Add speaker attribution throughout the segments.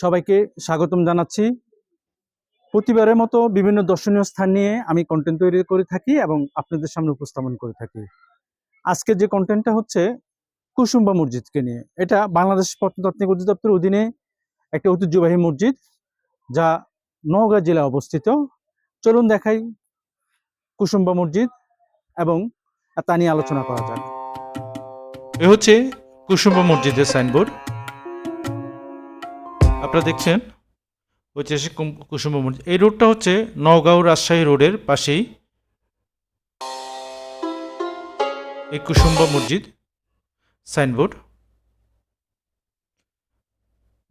Speaker 1: সবাইকে স্বাগতম জানাচ্ছি। প্রতিবারের মতো বিভিন্ন দর্শনীয় স্থান নিয়ে আমি কন্টেন্ট তৈরি করে থাকি এবং আপনাদের সামনে উপস্থাপন করে থাকি। আজকে যে কন্টেন্টটা হচ্ছে কুসুম্বা মসজিদকে নিয়ে। এটা বাংলাদেশ প্রত্নতাত্ত্বিক অধিদপ্তরের অধীনে একটা ঐতিহ্যবাহী মসজিদ যা নওগাঁ জেলায় অবস্থিত। চলুন দেখাই কুসুম্বা মসজিদ এবং তা নিয়ে আলোচনা করা যাক।
Speaker 2: এ হচ্ছে কুসুম্বা মসজিদের সাইনবোর্ড আপনারা দেখছেন? ঐতিহাসিক কুসুম্বা মসজিদ এই রোডটা হচ্ছে নওগাঁও রাজশাহী রোডের পাশেই। এই কুসুম্বা মসজিদ, সাইনবোর্ড।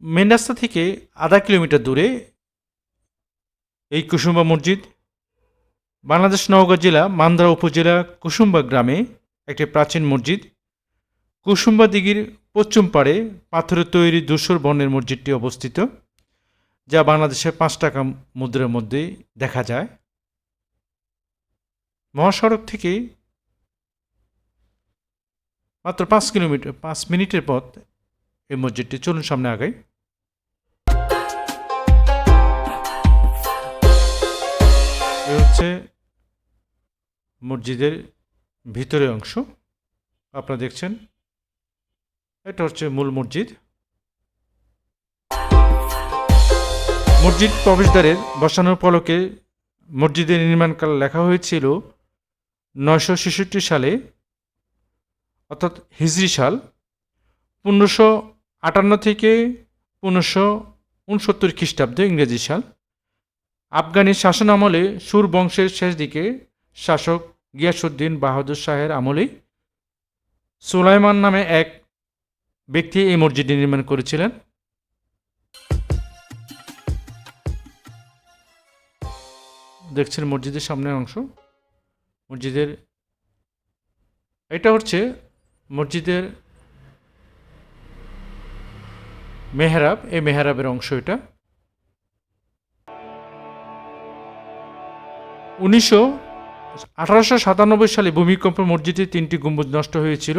Speaker 2: মেন রাস্তা থেকে আধা কিলোমিটার দূরে এই কুসুম্বা মসজিদ, বাংলাদেশ নওগাঁ জেলা, মান্দারা উপজেলা কুসুম্বা গ্রামে একটি প্রাচীন মসজিদ। কুসুম্বা দিঘির পশ্চিম পাড়ে পাথরের তৈরি ধূসর বর্ণের মসজিদটি অবস্থিত, যা বাংলাদেশের পাঁচ টাকা মুদ্রার মধ্যে দেখা যায়। মহাসড়ক থেকে মাত্র পাঁচ কিলোমিটার, পাঁচ মিনিটের পথ এই মসজিদটি। চলুন সামনে আগাই। হচ্ছে মসজিদের ভিতরের অংশ। আপনারা দেখছেন এটা হচ্ছে মূল মসজিদ। মসজিদ প্রবেশদ্বারের বসানোর ফলকে মসজিদের নির্মাণকাল লেখা হয়েছিল নয়শো ছেষট্টি সালে, অর্থাৎ হিজরি সাল, পনেরোশো আটান্ন থেকে পনেরোশো উনসত্তর খ্রিস্টাব্দে ইংরেজি সাল। আফগানি শাসন আমলে সুর বংশের শেষ দিকে শাসক গিয়াসুদ্দিন বাহাদুর শাহের আমলেই সুলাইমান নামে এক ব্যক্তি এই মসজিদটি নির্মাণ করেছিলেন। দেখছেন মসজিদের সামনের অংশ। মসজিদের এটা হচ্ছে মসজিদের মেহরাব, এই মেহরাবের অংশ এটা। উনিশশো আঠারোশো সাতানব্বই সালে ভূমিকম্পে মসজিদে তিনটি গম্বুজ নষ্ট হয়েছিল।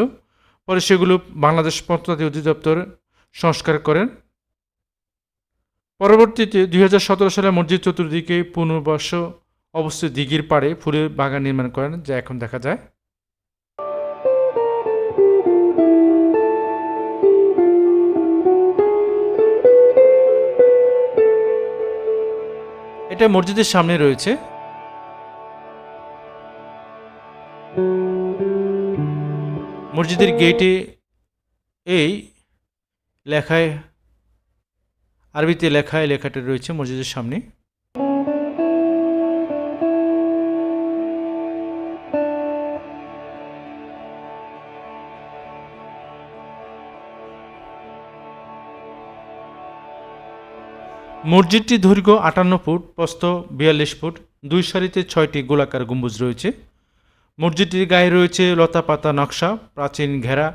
Speaker 2: পরে সেগুলো বাংলাদেশ প্রত্নতাত্ত্বিক অধিদপ্তর সংস্কার করেন। পরবর্তীতে দুই হাজার সতেরো সালে মসজিদ চতুর্দিকে পুনর্বাস অবস্থিত দিঘির পাড়ে ফুলের বাগান নির্মাণ করেন, যা এখন দেখা যায়। এটা মসজিদের সামনে রয়েছে। মসজিদের গেটে এই লেখায় আরবিতে লেখায় লেখাটা রয়েছে মসজিদের সামনে। মসজিদটি দৈর্ঘ্য আটান্ন ফুট প্রস্থ বিয়াল্লিশ ফুট দুই সারিতে ছয়টি গোলাকার গম্বুজ রয়েছে। মসজিদটির গায়ে রয়েছে লতাপাতা নকশা, প্রাচীন ঘেরা।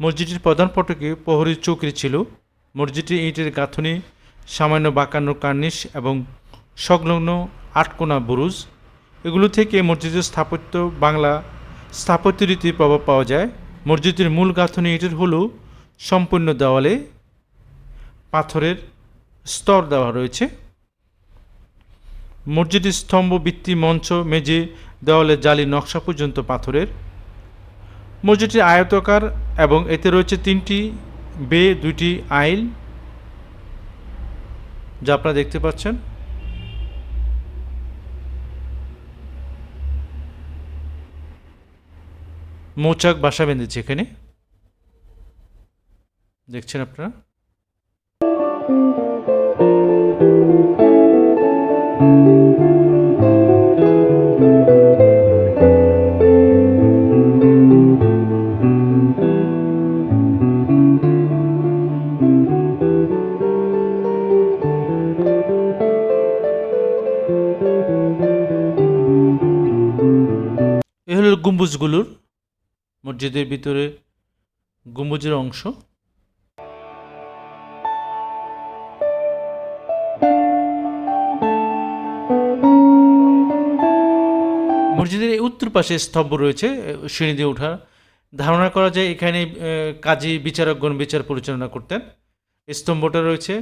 Speaker 2: মসজিদটির প্রধান ফটকে প্রহরী চৌকরি ছিল। মসজিদটির ইটের গাঁথনি, সামান্য বাঁকানো কার্নিশ এবং সংলগ্ন আটকোনা বুরুজ। এগুলো থেকে মসজিদের স্থাপত্য বাংলা স্থাপত্য রীতির প্রভাব পাওয়া যায়। মসজিদের মূল গাঁথনি ইটের হলো সম্পূর্ণ দেওয়ালে পাথরের স্তর দেওয়া রয়েছে। মসজিদের স্তম্ভ, ভিত্তি, মঞ্চ, মেঝে, দেওয়ালে জালি, নকশা পর্যন্ত পাথরের। মসজিদটি আয়তাকার এবং এতে রয়েছে তিনটি বে, দুইটি আইল, যা আপনারা দেখতে পাচ্ছেন। মৌচাক বাসা বেঁধেছে এখানে। দেখছেন আপনারা? গম্বুজগুলোর মসজিদের ভিতরে গম্বুজের অংশ। মসজিদের উত্তর পাশে স্তম্ভ রয়েছে সিঁড়ি দিয়ে ওঠা ধারণা করা যায় এখানে কাজী বিচারকগণ বিচার পরিচালনা করতেন। স্তম্ভটা রয়েছে।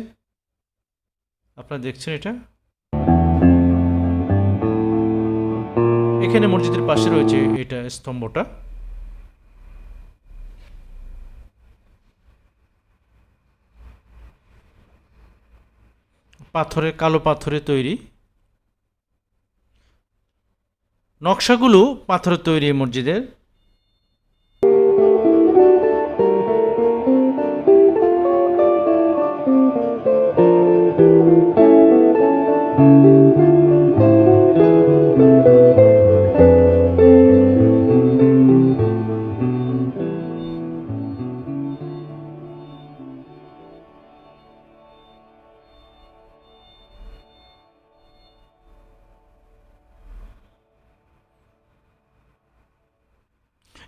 Speaker 2: আপনারা দেখছেন এটা? এখানে মসজিদের পাশে রয়েছে এটা স্তম্ভটা। পাথরে কালো পাথরে তৈরি। নকশাগুলো পাথরে তৈরি মসজিদের।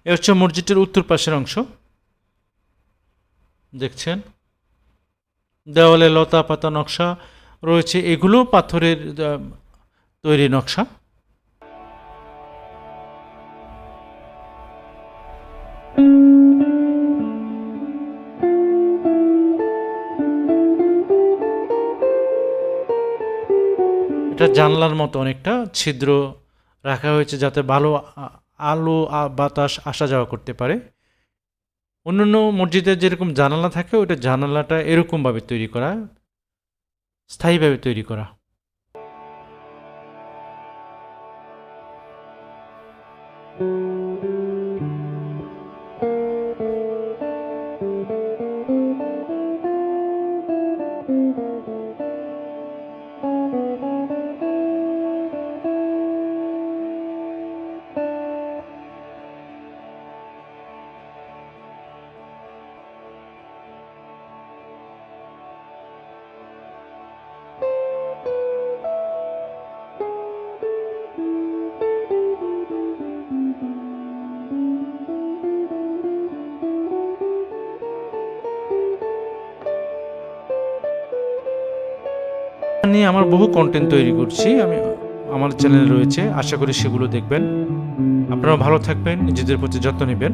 Speaker 2: এ হচ্ছে মসজিদের উত্তর পাশের অংশ। দেখছেন? দেওয়ালে লতা পাতা নকশা রয়েছে। এগুলো পাথরের তৈরি নকশা। এটা জানলার মতো অনেকটা ছিদ্র রাখা হয়েছে যাতে ভালো আলো বাতাস আসা যাওয়া করতে পারে। অন্যান্য মসজিদে যেরকম জানালা থাকে, ওইটা জানালাটা এরকমভাবে তৈরি করা, স্থায়ীভাবে তৈরি করা। নিয়ে আমার বহু কন্টেন্ট তৈরি করছি। আমি, আমার চ্যানেল রয়েছে। আশা করি সেগুলো দেখবেন। আপনারা ভালো থাকবেন, নিজেদের প্রতি যত্ন নেবেন।